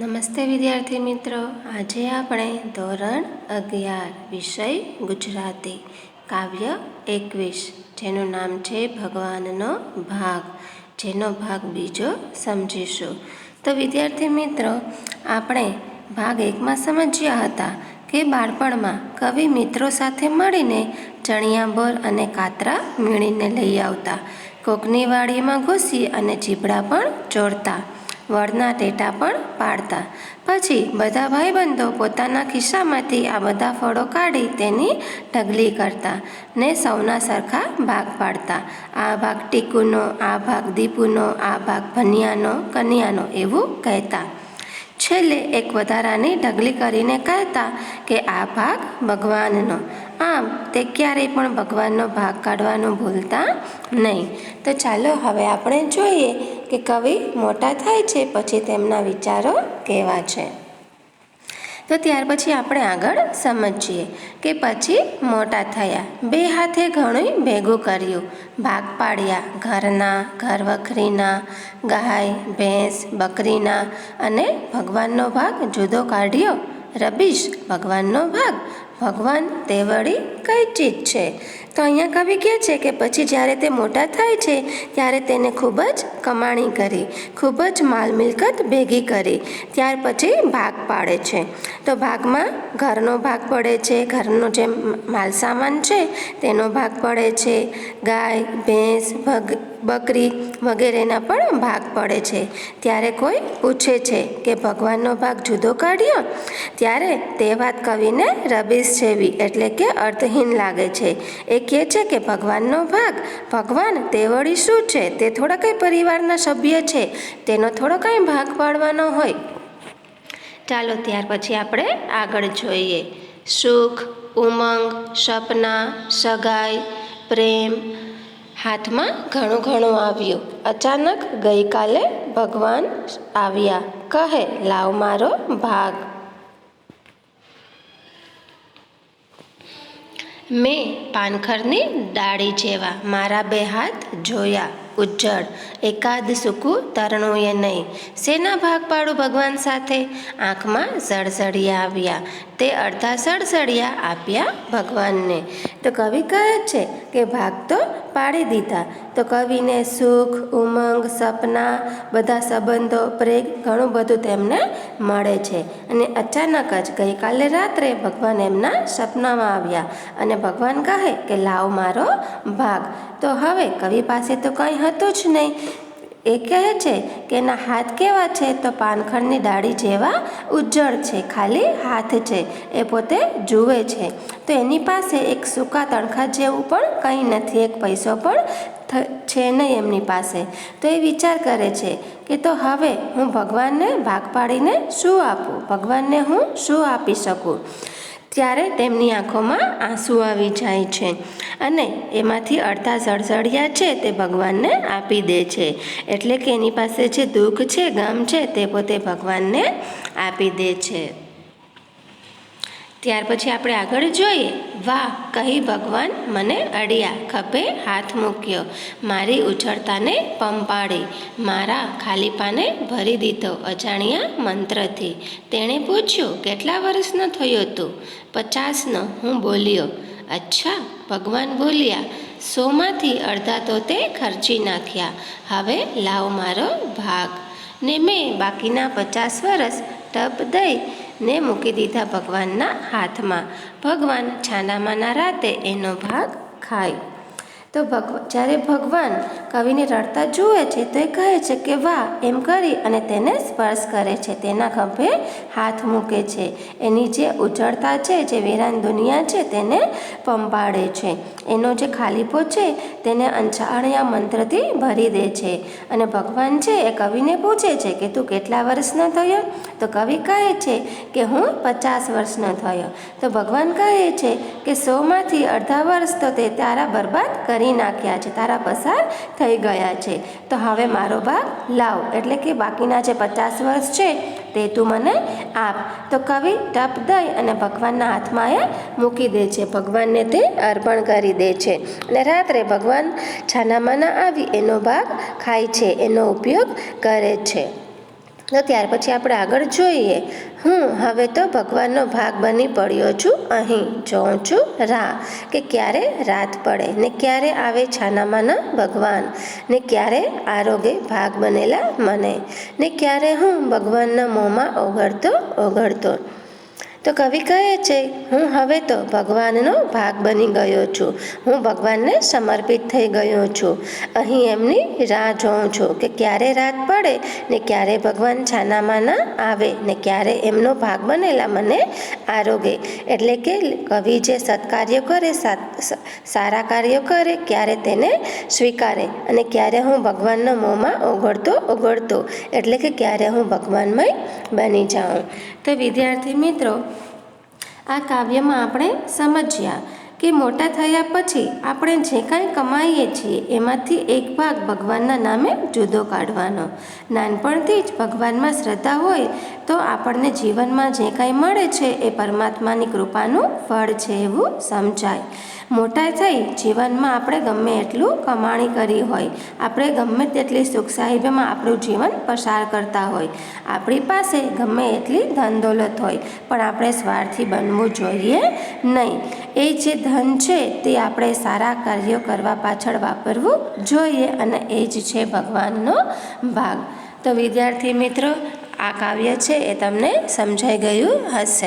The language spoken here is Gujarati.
નમસ્તે વિદ્યાર્થી મિત્રો. આજે આપણે ધોરણ અગિયાર વિષય ગુજરાતી કાવ્ય એકવીસ, જેનું નામ છે ભગવાનનો ભાગ. જેનો ભાગ બીજો સમજીશું. તો વિદ્યાર્થી મિત્રો, આપણે ભાગ એકમાં સમજ્યા હતા કે બાળપણમાં કવિ મિત્રો સાથે મળીને ચણિયાબોર અને કાતરા મીણીને લઈ આવતા. કોકની વાડીમાં ઘૂસી અને ચીપડા પણ ચોરતા. વળના ટેટા પણ પાડતા. પછી બધા ભાઈબંધો પોતાના ખિસ્સામાંથી આ બધા ફળો કાઢી તેની ઢગલી કરતા ને સૌના સરખા ભાગ પાડતા. આ ભાગ ટીકુનો, આ ભાગ દીપુનો, આ ભાગ ભનિયાનો, કન્યાનો એવું કહેતા. છેલ્લે એક વધારાની ઢગલી કરીને કહેતા કે આ ભાગ ભગવાનનો. આમ તે ક્યારેય પણ ભગવાનનો ભાગ કાઢવાનું ભૂલતા નહીં. તો ચાલો હવે આપણે જોઈએ કે કવિ મોટા થાય છે, પછી તેમના વિચારો કેવા છે? તો ત્યાર પછી આપણે આગળ સમજીએ કે પછી મોટા થયા. બે હાથે ઘણું ભેગું કર્યું. ભાગ પાડ્યા ઘરના, ઘર વખરીના, ગાય, ભેંસ, બકરીના અને ભગવાનનો ભાગ જુદો કાઢ્યો. રબીશ ભગવાનનો ભાગ. ભગવાન તે વળી કઈ ચીજ છે? તો અહીંયા કવિ કહે છે કે પછી જ્યારે તે મોટા થાય છે, ત્યારે તેને ખૂબ જ કમાણી કરી, ખૂબ જ માલ મિલકત ભેગી કરી, ત્યાર પછી ભાગ પાડે છે. તો ભાગમાં ઘરનો ભાગ પડે છે, ઘરનો જે માલ સામાન છે, તેનો ભાગ પડે છે, ગાય, ભેંસ, ભગ, બકરી વગેરેના પણ ભાગ પડે છે. ત્યારે કોઈ પૂછે છે કે ભગવાનનો ભાગ જુદો કાઢ્યો? ત્યારે તે વાત કવિને રબીશ જેવી, એટલે કે અર્થહીન લાગે છે. એ કહે છે કે ભગવાનનો ભાગ, ભગવાન તે વળી શું છે? તે થોડા કંઈ પરિવારના સભ્ય છે. તેનો થોડો કંઈ ભાગ પાડવાનો હોય. ચાલો ત્યાર પછી આપણે આગળ જોઈએ. સુખ, ઉમંગ, સપના, સગાઈ, પ્રેમ હાથમાં ઘણું ઘણું આવ્યું. અચાનક ગઈકાલે ભગવાન આવ્યા. કહે, લાવ મારો ભાગ. મેં પાનખરની ડાળી જેવા મારા બે હાથ જોયા. ઉજ્જળ, એકાદ સૂકું તરણુંએ નહીં. શેના ભાગ પાડું ભગવાન સાથે? આંખમાં સળસળિયા આવ્યા. તે અડધા સળસળિયા આપ્યા ભગવાનને. તો કવિ કહે છે કે, ભાગ તો પાડી દીધા. તો કવિને સુખ, ઉમંગ, સપના, બધા સંબંધો, પ્રેગ ઘણું બધું તેમને મળે છે. અને અચાનક જ ગઈકાલે રાત્રે ભગવાન એમના સપનામાં આવ્યા અને ભગવાન કહે કે, લાવ મારો ભાગ. તો હવે કવિ પાસે તો કંઈ હતું જ નહીં. એ કહે છે કે એના હાથ કેવા છે તો પાનખરની ડાળી જેવા ઉજ્જળ છે, ખાલી હાથ છે, એ પોતે જુએ છે. તો એની પાસે એક સૂકા તણખા જેવું પણ કંઈ નથી, એક પૈસો પણ છે નહીં એમની પાસે. તો એ વિચાર કરે છે કે તો હવે હું ભગવાનને ભાગ પાડીને શું આપું? ભગવાનને હું શું આપી શકું? ત્યારે તેમની આંખોમાં આંસુ આવી જાય છે અને એમાંથી અડધા સળસળિયા છે તે ભગવાનને આપી દે છે. એટલે કે એની પાસે જે દુઃખ છે, ગમ છે તે પોતે ભગવાનને આપી દે છે. ત્યાર પછી આપણે આગળ જોઈએ, વાહ, કહી ભગવાન, મને અડ્યા, ખભે હાથ મૂક્યો, મારી ઉછળતાને પંપાડી મારા ખાલીપાને ભરી દીધો અજાણ્યા મંત્રથી. તેણે પૂછ્યું, કેટલા વર્ષનો થયો તું? પચાસનો. હું બોલ્યો, અચ્છા, ભગવાન બોલ્યા, સોમાંથી અડધા તો તે ખર્ચી નાખ્યા, હવે લાવ મારો ભાગ. ને મેં બાકીના પચાસ વર્ષ ટપ દઈ ને મૂકી દીધા ભગવાનના હાથમાં. ભગવાન છાનામાના રાતે એનો ભાગ ખાય. તો ભગવ જ્યારે ભગવાન કવિને રડતા જુએ છે, તો એ કહે છે કે, વાહ, એમ કરી અને તેને સ્પર્શ કરે છે. તેના ખભે હાથ મૂકે છે. એની જે ઉજળતા છે, જે વેરાન દુનિયા છે, તેને પંપાડે છે. એનો જે ખાલીપો છે, તેને અંજાણ્યા મંત્રથી ભરી દે છે. અને ભગવાન છે એ કવિને પૂછે છે કે, તું કેટલા વર્ષનો થયો? તો કવિ કહે છે કે હું પચાસ વર્ષનો થયો. તો ભગવાન કહે છે કે સોમાંથી અડધા વર્ષ તો તે તારા બરબાદ કરી નાખ્યા છે, તારા પસાર થઈ ગયા છે. તો હવે મારો ભાગ લાવ, એટલે કે બાકીના જે પચાસ વર્ષ છે તે તું મને આપ. તો કવિ ટપ દઈ અને ભગવાનના હાથમાં એ મૂકી દે છે, ભગવાનને તે અર્પણ કરી દે છે. અને રાત્રે ભગવાન છાનામાના આવી એનો ભાગ ખાય છે, એનો ઉપયોગ કરે છે. તો ત્યાર પછી આપણે આગળ જોઈએ. હું હવે તો ભગવાનનો ભાગ બની પડ્યો છું. અહીં જોઉં છું રા કે ક્યારે રાત પડે ને ક્યારે આવે છાનામાના ભગવાન, ને ક્યારે આરોગે ભાગ બનેલા મને, ને ક્યારે હું ભગવાનના મોંમાં ઓગળતો ઓગળતો તો કવિ કહે છે, હું હવે તો ભગવાનનો ભાગ બની ગયો છું. હું ભગવાનને સમર્પિત થઈ ગયો છું. અહીં એમની રાહ જોઉં છું કે ક્યારે રાત પડે ને ક્યારે ભગવાન છાનામાં ના આવે ને ક્યારે એમનો ભાગ બનેલા મને આરોગે. એટલે કે કવિ જે સત્કાર્ય કરે સારા કાર્યો કરે, ક્યારે તેને સ્વીકારે. અને ક્યારે હું ભગવાનના મોંમાં ઓગળતો ઓગળતો. એટલે કે ક્યારે હું ભગવાનમય બની જાઉં. તો વિદ્યાર્થી મિત્રો આ કાવ્યમાં આપણે સમજ્યા કે મોટા થયા પછી આપણે જે કાંઈ કમાઈએ છીએ, એમાંથી એક ભાગ ભગવાનના નામે જુદો કાઢવાનો. નાનપણથી જ ભગવાનમાં શ્રદ્ધા હોય તો આપણને જીવનમાં જે કાંઈ મળે છે એ પરમાત્માની કૃપાનું ફળ છે એવું સમજાય. મોટા થઈ જીવનમાં આપણે ગમે એટલું કમાણી કરી હોય. આપણે ગમે તેટલી સુખ સાહિબમાં આપણું જીવન પસાર કરતા હોય. આપણી પાસે ગમે એટલી ધન દોલત હોય, પણ આપણે સ્વાર્થી બનવું જોઈએ નહીં. એ જે ધન છે તે આપણે સારા કાર્યો કરવા પાછળ વાપરવું જોઈએ અને એ જ છે ભગવાનનો ભાગ. તો વિદ્યાર્થી મિત્રો, આ કાવ્ય છે એ તમને સમજાઈ ગયું હશે.